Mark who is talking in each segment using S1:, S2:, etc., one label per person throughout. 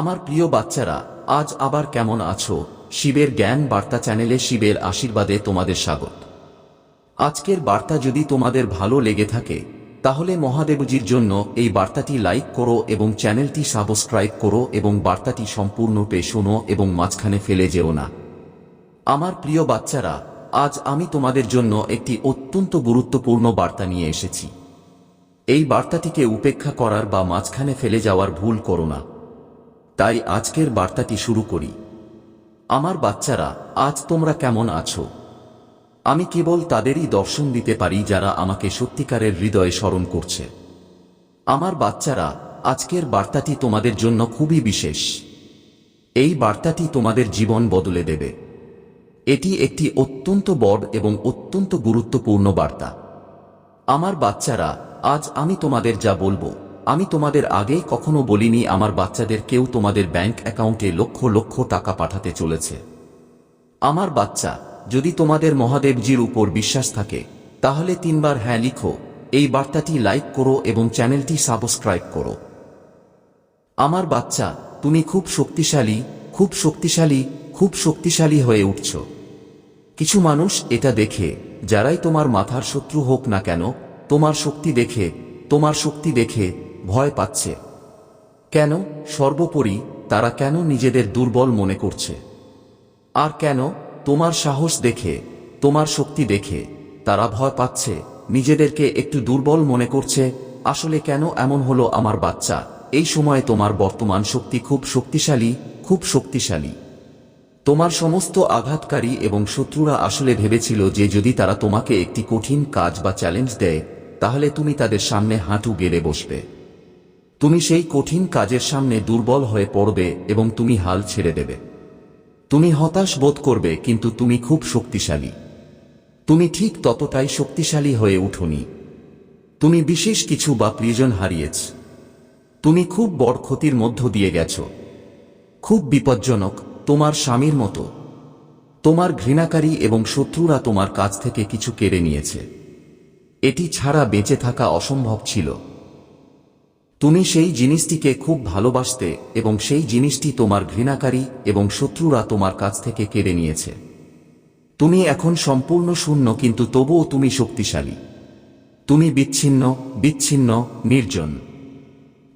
S1: আমার প্রিয় বাচ্চারা, আজ আবার কেমন আছো? শিবের জ্ঞান বার্তা চ্যানেলে শিবের আশীর্বাদে তোমাদের স্বাগত। আজকের বার্তা যদি তোমাদের ভালো লেগে থাকে, তাহলে মহাদেবজির জন্য এই বার্তাটি লাইক করো এবং চ্যানেলটি সাবস্ক্রাইব করো এবং বার্তাটি সম্পূর্ণরূপে শোনো এবং মাঝখানে ফেলে যেও না। আমার প্রিয় বাচ্চারা, আজ আমি তোমাদের জন্য একটি অত্যন্ত গুরুত্বপূর্ণ বার্তা নিয়ে এসেছি। এই বার্তাটিকে উপেক্ষা করার বা মাঝখানে ফেলে যাওয়ার ভুল করো না। তাই আজকের বার্তাটি শুরু করি। আমার বাচ্চারা, আজ তোমরা কেমন আছো? আমি কেবল তাদেরই দর্শন দিতে পারি যারা আমাকে সত্যিকারের হৃদয়ে স্মরণ করছে। আমার বাচ্চারা, আজকের বার্তাটি তোমাদের জন্য খুবই বিশেষ। এই বার্তাটি তোমাদের জীবন বদলে দেবে। এটি একটি অত্যন্ত বড় এবং অত্যন্ত গুরুত্বপূর্ণ বার্তা। আমার বাচ্চারা, আজ আমি তোমাদের যা বলব আমি তোমাদের আগেই কখনো বলিনি আমার বাচ্চাদের কেউ তোমাদের ব্যাংক অ্যাকাউন্টে লক্ষ লক্ষ টাকা পাঠাতে চলেছে। আমার বাচ্চা, যদি তোমাদের মহাদেবজির উপর বিশ্বাস থাকে, তাহলে তিনবার হ্যাঁ লিখো, এই বার্তাটি লাইক করো এবং চ্যানেলটি সাবস্ক্রাইব করো। আমার বাচ্চা, তুমি খুব শক্তিশালী খুব শক্তিশালী খুব শক্তিশালী হয়ে উঠছ। কিছু মানুষ এটা দেখে, যারাই তোমার মাথার শত্রু হোক না কেন, তোমার শক্তি দেখে, তোমার শক্তি দেখে ভয় পাচ্ছে। কেন? সর্বোপরি তারা কেন নিজেদের দুর্বল মনে করছে? আর কেন? তোমার সাহস দেখে, তোমার শক্তি দেখে তারা ভয় পাচ্ছে, নিজেদেরকে একটু দুর্বল মনে করছে, আসলে কেন এমন হলো আমার বাচ্চা? এই সময়ে তোমার বর্তমান শক্তি খুব শক্তিশালী খুব শক্তিশালী। তোমার সমস্ত আঘাতকারী এবং শত্রুরা আসলে ভেবেছিল যে যদি তারা তোমাকে একটি কঠিন কাজ বা চ্যালেঞ্জ দেয়, তাহলে তুমি তাদের সামনে হাঁটু গেড়ে বসবে। তুমি সেই কঠিন কাজের সামনে দুর্বল হয়ে পড়বে এবং তুমি হাল ছেড়ে দেবে। তুমি হতাশ বোধ করবে, কিন্তু তুমি খুব শক্তিশালী। তুমি ঠিক ততটাই শক্তিশালী হয়ে উঠোনি। তুমি বিশেষ কিছু বা প্রিয়জন হারিয়েছ। তুমি খুব বড় ক্ষতির মধ্য দিয়ে গেছ। খুব বিপজ্জনক, তোমার স্বামীর মতো। তোমার ঘৃণাকারী এবং শত্রুরা তোমার কাছ থেকে কিছু কেড়ে নিয়েছে। এটি ছাড়া বেঁচে থাকা অসম্ভব ছিল। তুমি সেই জিনিসটিকে খুব ভালোবাসতে এবং সেই জিনিসটি তোমার ঘৃণাকারী এবং শত্রুরা তোমার কাছ থেকে কেড়ে নিয়েছে। তুমি এখন সম্পূর্ণ শূন্য কিন্তু তবুও তুমি শক্তিশালী। তুমি বিচ্ছিন্ন বিচ্ছিন্ন, নির্জন।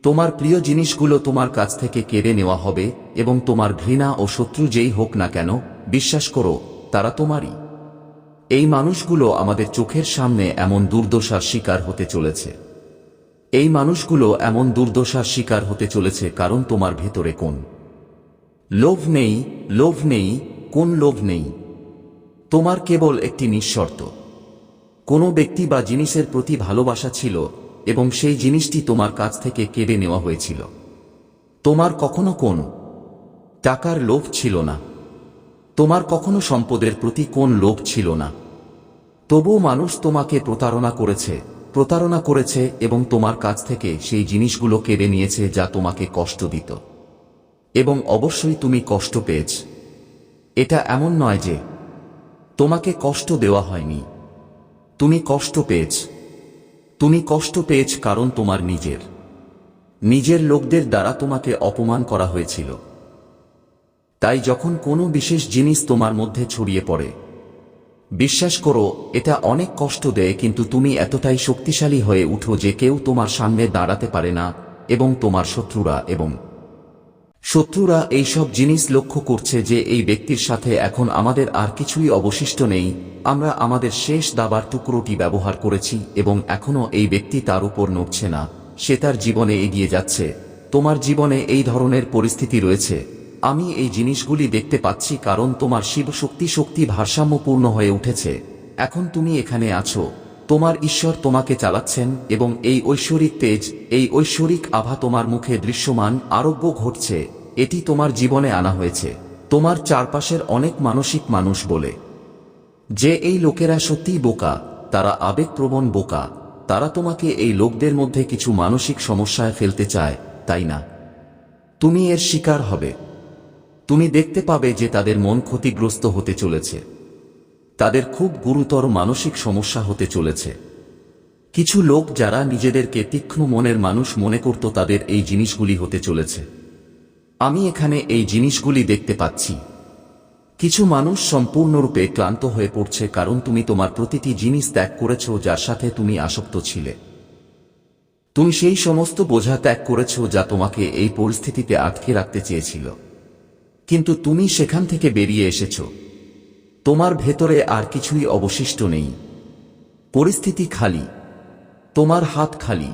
S1: তোমার প্রিয় জিনিসগুলো তোমার কাছ থেকে কেড়ে নেওয়া হবে এবং তোমার ঘৃণা ও শত্রু যেই হোক না কেন, বিশ্বাস করো, তারা তোমারই। এই মানুষগুলো আমাদের চোখের সামনে এমন দুর্দশার শিকার হতে চলেছে। এই মানুষগুলো এমন দুর্দশার শিকার হতে চলেছে কারণ তোমার ভেতরে কোন? লোভ নেই লোভ নেই, কোন লোভ নেই? তোমার কেবল একটি নিঃশর্ত। কোনো ব্যক্তি বা জিনিসের প্রতি ভালোবাসা ছিল এবং সেই জিনিসটি তোমার কাছ থেকে কেড়ে নেওয়া হয়েছিল। তোমার কখনো কোন? টাকার লোভ ছিল না। তোমার কখনো সম্পদের প্রতি কোন লোভ ছিল না। তবুও মানুষ তোমাকে প্রতারণা করেছে। প্রতারণা করেছে এবং তোমার কাছ থেকে সেই জিনিসগুলো কেড়ে নিয়েছে যা তোমাকে কষ্ট দিত। এবং অবশ্যই তুমি কষ্ট পেয়েছ। এটা এমন নয় যে তোমাকে কষ্ট দেওয়া হয়নি। তুমি কষ্ট পেয়েছ। তুমি কষ্ট পেয়েছ কারণ তোমার নিজের। নিজের লোকদের দ্বারা তোমাকে অপমান করা হয়েছিল। তাই যখন কোনো বিশেষ জিনিস তোমার মধ্যে ছড়িয়ে পড়ে বিশ্বাস করো, এটা অনেক কষ্ট দেয় কিন্তু তুমি এতটাই শক্তিশালী হয়ে উঠো যে কেউ তোমার সামনে দাঁড়াতে পারে না, এবং তোমার শত্রুরা এবং শত্রুরা এই সব জিনিস লক্ষ্য করছে যে এই ব্যক্তির সাথে এখন আমাদের আর কিছুই অবশিষ্ট নেই, আমরা আমাদের শেষ দাবার টুকরোটি ব্যবহার করেছি এবং এখনও এই ব্যক্তি তার উপর নড়ছে না, সে তার জীবনে এগিয়ে যাচ্ছে, তোমার জীবনে এই ধরনের পরিস্থিতি রয়েছে। আমি এই জিনিসগুলি দেখতে পাচ্ছি কারণ তোমার শিবশক্তি শক্তি ভারসাম্যপূর্ণ হয়ে উঠেছে। এখন তুমি এখানে আছো। তোমার ঈশ্বর তোমাকে চালাচ্ছেন এবং এই ঐশ্বরিক তেজ, এই ঐশ্বরিক আভা তোমার মুখে দৃশ্যমান, আরোগ্য ঘটছে। এটি তোমার জীবনে আনা হয়েছে। তোমার চারপাশের অনেক মানসিক মানুষ বলে। যে এই লোকেরা সত্যিই বোকা, তারা আবেগপ্রবণ বোকা। তারা তোমাকে এই লোকদের মধ্যে কিছু মানসিক সমস্যায় ফেলতে চায়, তাই না? তুমি এর শিকার হবে। তুমি দেখতে পাবে যে তাদের মন ক্ষতিগ্রস্ত হতে চলেছে। তাদের খুব গুরুতর মানসিক সমস্যা হতে চলেছে। কিছু লোক যারা নিজেদেরকে তীক্ষ্ণ মনের মানুষ মনে করত তাদের এই জিনিসগুলি হতে চলেছে। আমি এখানে এই জিনিসগুলি দেখতে পাচ্ছি। কিছু মানুষ সম্পূর্ণরূপে ক্লান্ত হয়ে পড়ছে কারণ তুমি তোমার প্রতিটি জিনিস ত্যাগ করেছ যার সাথে তুমি আসক্ত ছিলে। তুমি সেই সমস্ত বোঝা ত্যাগ করেছ যা তোমাকে এই পরিস্থিতিতে আটকে রাখতে চেয়েছিল। কিন্তু তুমি সেখান থেকে বেরিয়ে এসেছ। তোমার ভেতরে আর কিছুই অবশিষ্ট নেই। পরিস্থিতি খালি। তোমার হাত খালি।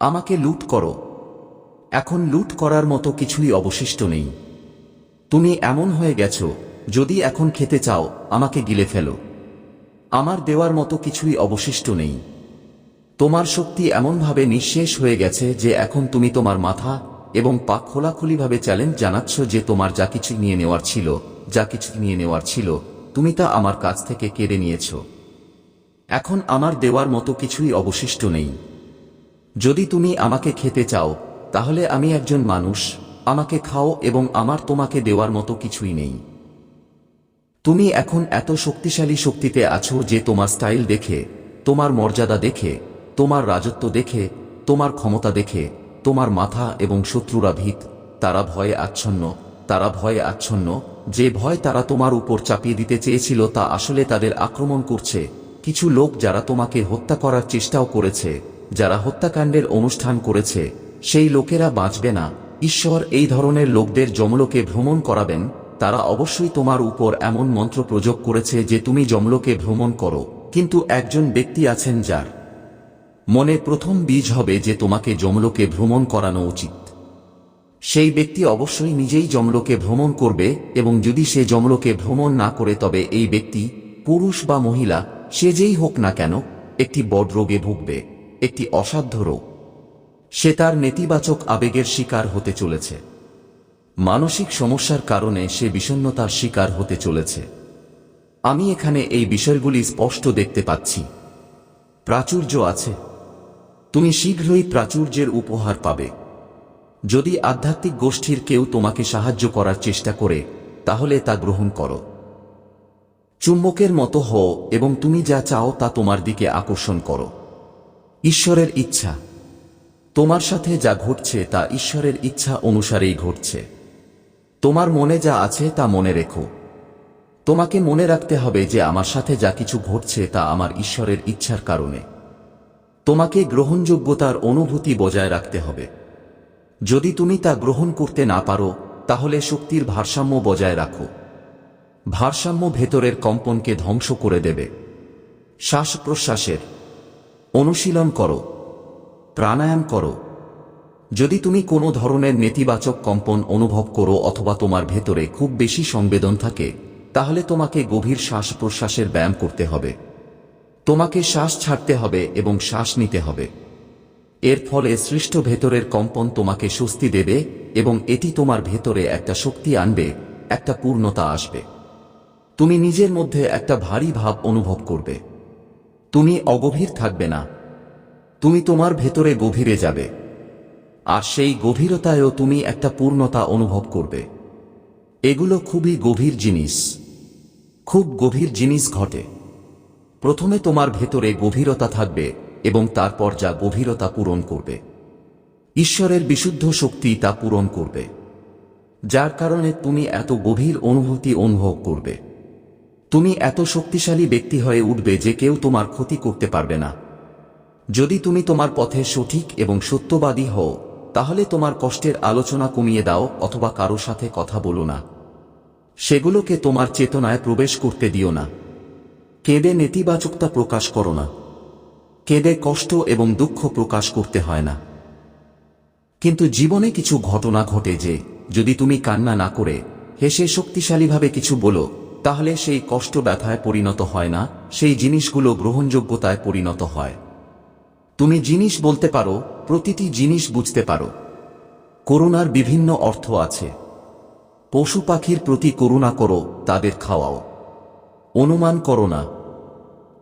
S1: আমাকে লুট করো। এখন লুট করার মতো কিছুই অবশিষ্ট নেই। তুমি এমন হয়ে গেছো, যদি এখন খেতে চাও, আমাকে গিলে ফেলো। আমার দেওয়ার মতো কিছুই অবশিষ্ট নেই। তোমার শক্তি এমনভাবে নিঃশেষ হয়ে গেছে যে এখন তুমি তোমার মাথা এবং পা খোলাখুলিভাবে চ্যালেঞ্জ জানাচ্ছ যে তোমার যা কিছু নিয়ে নেওয়ার ছিল, যা কিছু নিয়ে নেওয়ার ছিল, তুমি তা আমার কাছ থেকে কেড়ে নিয়েছ। এখন আমার দেওয়ার মতো কিছুই অবশিষ্ট নেই। যদি তুমি আমাকে খেতে চাও, তাহলে আমি একজন মানুষ, আমাকে খাও এবং আমার তোমাকে দেওয়ার মতো কিছুই নেই। তুমি এখন এত শক্তিশালী শক্তিতে আছো যে তোমার স্টাইল দেখে, তোমার মর্যাদা দেখে, তোমার রাজত্ব দেখে, তোমার ক্ষমতা দেখে তোমার মাথা এবং শত্রুরা ভীত, তারা ভয়ে আচ্ছন্ন, তারা ভয়ে আচ্ছন্ন, যে ভয় তারা তোমার উপর চাপিয়ে দিতে চেয়েছিল তা আসলে তাদের আক্রমণ করছে। কিছু লোক যারা তোমাকে হত্যা করার চেষ্টাও করেছে, যারা হত্যাকাণ্ডের অনুষ্ঠান করেছে, সেই লোকেরা বাঁচবে না। ঈশ্বর এই ধরনের লোকদের যমলোকে ভ্রমণ করাবেন, তারা অবশ্যই তোমার উপর এমন মন্ত্র প্রয়োগ করেছে যে তুমি যমলোকে ভ্রমণ করো। কিন্তু একজন ব্যক্তি আছেন যার মনে প্রথম বীজ হবে যে তোমাকে যমলোকে ভ্রমণ করানো উচিত। সেই ব্যক্তি অবশ্যই নিজেই যমলোকে ভ্রমণ করবে এবং যদি সে যমলোকে ভ্রমণ না করে তবে এই ব্যক্তি, পুরুষ বা মহিলা, সে যেই হোক না কেন, একটি বড় রোগে ভুগবে, একটি অসাধ্য রোগ। সে তার নেতিবাচক আবেগের শিকার হতে চলেছে। মানসিক সমস্যার কারণে সে বিষণ্নতার শিকার হতে চলেছে। আমি এখানে এই বিষয়গুলি স্পষ্ট দেখতে পাচ্ছি। প্রাচুর্য আছে। তুমি শীঘ্রই প্রাচুর্যের উপহার পাবে। যদি আধ্যাত্মিক গোষ্ঠীর কেউ তোমাকে সাহায্য করার চেষ্টা করে, তাহলে তা গ্রহণ করো। চুম্বকের মতো হও এবং তুমি যা চাও তা তোমার দিকে আকর্ষণ করো। ঈশ্বরের ইচ্ছা। তোমার সাথে যা ঘটছে তা ঈশ্বরের ইচ্ছা অনুসারেই ঘটছে। তোমার মনে যা আছে তা মনে রেখো। তোমাকে মনে রাখতে হবে যে আমার সাথে যা কিছু ঘটছে তা আমার ঈশ্বরের ইচ্ছার কারণে। তোমাকে গ্রহণযোগ্যতার অনুভূতি বজায় রাখতে হবে। যদি তুমি তা গ্রহণ করতে না পারো, তাহলে শক্তির ভারসাম্য বজায় রাখো। ভারসাম্য ভেতরের কম্পনকে ধ্বংস করে দেবে। শ্বাস প্রশ্বাসের অনুশীলন করো। প্রাণায়াম করো। যদি তুমি কোনো ধরনের নেতিবাচক কম্পন অনুভব করো অথবা তোমার ভেতরে খুব বেশি সংবেদন থাকে, তাহলে তোমাকে গভীর শ্বাস প্রশ্বাসের ব্যায়াম করতে হবে। তোমাকে শ্বাস ছাড়তে হবে এবং শ্বাস নিতে হবে। এর ফলে সৃষ্ট ভেতরের কম্পন তোমাকে স্বস্তি দেবে এবং এটি তোমার ভেতরে একটা শক্তি আনবে, একটা পূর্ণতা আসবে। তুমি নিজের মধ্যে একটা ভারী ভাব অনুভব করবে। তুমি অগভীর থাকবে না। তুমি তোমার ভেতরে গভীরে যাবে। আর সেই গভীরতায়ও তুমি একটা পূর্ণতা অনুভব করবে। এগুলো খুবই গভীর জিনিস। খুব গভীর জিনিস ঘটে। প্রথমে তোমার ভেতরে গভীরতা থাকবে এবং তারপর যা গভীরতা পূরণ করবে। ঈশ্বরের বিশুদ্ধ শক্তি তা পূরণ করবে। যার কারণে তুমি এত গভীর অনুভূতি অনুভব করবে। তুমি এত শক্তিশালী ব্যক্তি হয়ে উঠবে যে কেউ তোমার ক্ষতি করতে পারবে না। যদি তুমি তোমার পথে সঠিক এবং সত্যবাদী হও, তাহলে তোমার কষ্টের আলোচনা কমিয়ে দাও অথবা কারও সাথে কথা বলো না। সেগুলোকে তোমার চেতনায় প্রবেশ করতে দিও না। কেঁদে নেতিবাচকতা প্রকাশ করো না। কেঁদে কষ্ট এবং দুঃখ প্রকাশ করতে হয় না। কিন্তু জীবনে কিছু ঘটনা ঘটে যে, যদি তুমি কান্না না করে, হেসে শক্তিশালীভাবে কিছু বলো, তাহলে সেই কষ্ট ব্যথায় পরিণত হয় না, সেই জিনিসগুলো গ্রহণযোগ্যতায় পরিণত হয়। তুমি জিনিস বলতে পারো, প্রতিটি জিনিস বুঝতে পারো। করুণার বিভিন্ন অর্থ আছে। পশু পাখির প্রতি করুণা করো, তাদের খাওয়াও। অনুমান করো না।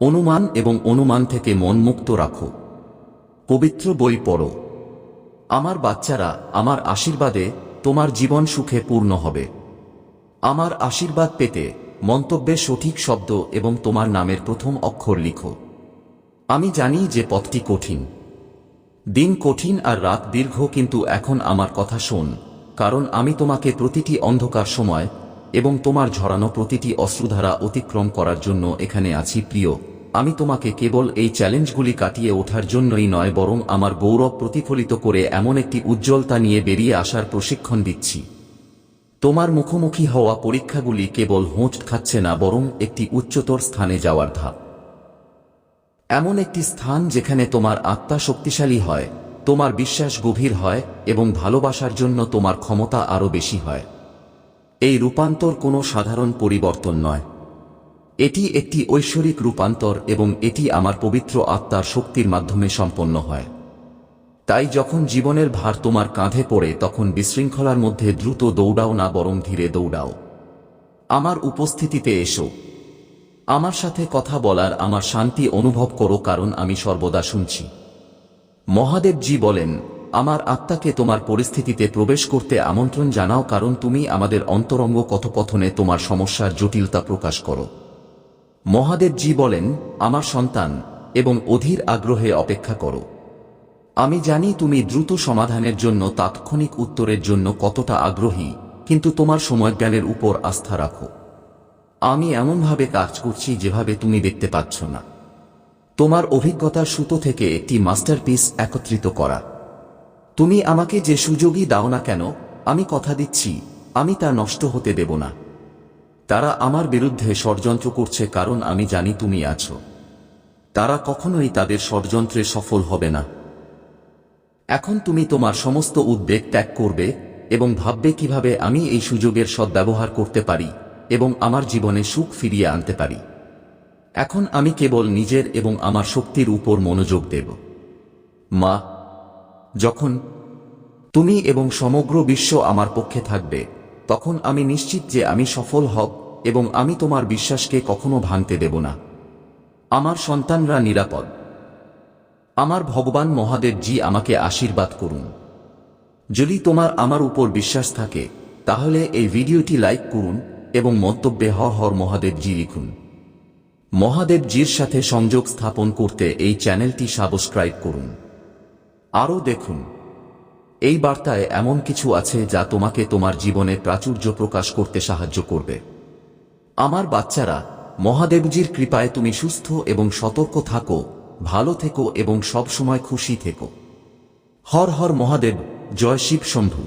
S1: অনুমান এবং অনুমান থেকে মন মুক্ত রাখো। পবিত্র বই পড়ো। আমার বাচ্চারা আমার আশীর্বাদে তোমার জীবন সুখে পূর্ণ হবে। আমার আশীর্বাদ পেতে মন্তব্যে সঠিক শব্দ এবং তোমার নামের প্রথম অক্ষর লিখো। আমি জানি যে পথটি কঠিন। দিন কঠিন আর রাত দীর্ঘ কিন্তু এখন আমার কথা শোন, কারণ আমি তোমাকে প্রতিটি অন্ধকার সময় এবং তোমার ঝরানো প্রতিটি অশ্রুধারা অতিক্রম করার জন্য এখানে আছি প্রিয়। আমি তোমাকে কেবল এই চ্যালেঞ্জগুলি কাটিয়ে ওঠার জন্যই নয়, বরং আমার গৌরব প্রতিফলিত করে এমন একটি উজ্জ্বলতা নিয়ে বেরিয়ে আসার প্রশিক্ষণ দিচ্ছি। তোমার মুখোমুখি হওয়া পরীক্ষাগুলি কেবল হোঁচ খাচ্ছে না, বরং একটি উচ্চতর স্থানে যাওয়ার ধাপ। এমন একটি স্থান যেখানে তোমার আত্মা শক্তিশালী হয়, তোমার বিশ্বাস গভীর হয়, এবং ভালোবাসার জন্য তোমার ক্ষমতা আরও বেশি হয়। এই রূপান্তর কোনো সাধারণ পরিবর্তন নয়। এটি একটি ঐশ্বরিক রূপান্তর এবং এটি আমার পবিত্র আত্মার শক্তির মাধ্যমে সম্পন্ন হয়। তাই যখন জীবনের ভার তোমার কাঁধে পড়ে, তখন বিশৃঙ্খলার মধ্যে দ্রুত দৌড়াও না, বরং ধীরে দৌড়াও। আমার উপস্থিতিতে এসো। আমার সাথে কথা বলার, আমার শান্তি অনুভব করো, কারণ আমি সর্বদা শুনছি। মহাদেবজি বলেন আমার আত্মাকে তোমার পরিস্থিতিতে প্রবেশ করতে আমন্ত্রণ জানাও কারণ তুমি আমাদের অন্তরঙ্গ কথোপথনে তোমার সমস্যার জটিলতা প্রকাশ করো। মহাদেবজি বলেন, আমার সন্তান, এবং অধীর আগ্রহে অপেক্ষা করো। আমি জানি তুমি দ্রুত সমাধানের জন্য তাৎক্ষণিক উত্তরের জন্য কতটা আগ্রহী, কিন্তু তোমার সময়জ্ঞানের উপর আস্থা রাখো। আমি এমনভাবে কাজ করছি যেভাবে তুমি দেখতে পাচ্ছ না। তোমার অভিজ্ঞতার সুতো থেকে একটি মাস্টারপিস একত্রিত করা। তুমি আমাকে যে সুযোগই দাও না কেন, আমি কথা দিচ্ছি, আমি তা নষ্ট হতে দেব না। তারা আমার বিরুদ্ধে ষড়যন্ত্র করছে কারণ আমি জানি তুমি আছো। তারা কখনোই তাদের ষড়যন্ত্রে সফল হবে না। এখন তুমি তোমার সমস্ত উদ্বেগ ত্যাগ করবে এবং ভাববে কীভাবে আমি এই সুযোগের সদ্ব্যবহার করতে পারি এবং আমার জীবনে সুখ ফিরিয়ে আনতে পারি। এখন আমি কেবল নিজের এবং আমার শক্তির উপর মনোযোগ দেব। মা যখন তুমি এবং সমগ্র বিশ্ব আমার পক্ষে থাকবে, তখন আমি নিশ্চিত যে আমি সফল হব এবং আমি তোমার বিশ্বাসকে কখনো ভাঙতে দেব না। আমার সন্তানরা নিরাপদ। আমার ভগবান মহাদেবজি আমাকে আশীর্বাদ করুন। যদি তোমার আমার উপর বিশ্বাস থাকে, তাহলে এই ভিডিওটি লাইক করুন এবং মন্তব্যে হ হর মহাদেবজি লিখুন। মহাদেবজির সাথে সংযোগ স্থাপন করতে এই চ্যানেলটি সাবস্ক্রাইব করুন। আরও দেখুন। এই বার্তায় এমন কিছু আছে যা তোমাকে তোমার জীবনে প্রাচুর্য প্রকাশ করতে সাহায্য করবে। আমার বাচ্চারা, মহাদেবজির কৃপায় তুমি সুস্থ এবং সতর্ক থাকো, ভালো থেকো এবং সবসময় খুশি থেকো। হর হর মহাদেব, জয় শিব শম্ভু।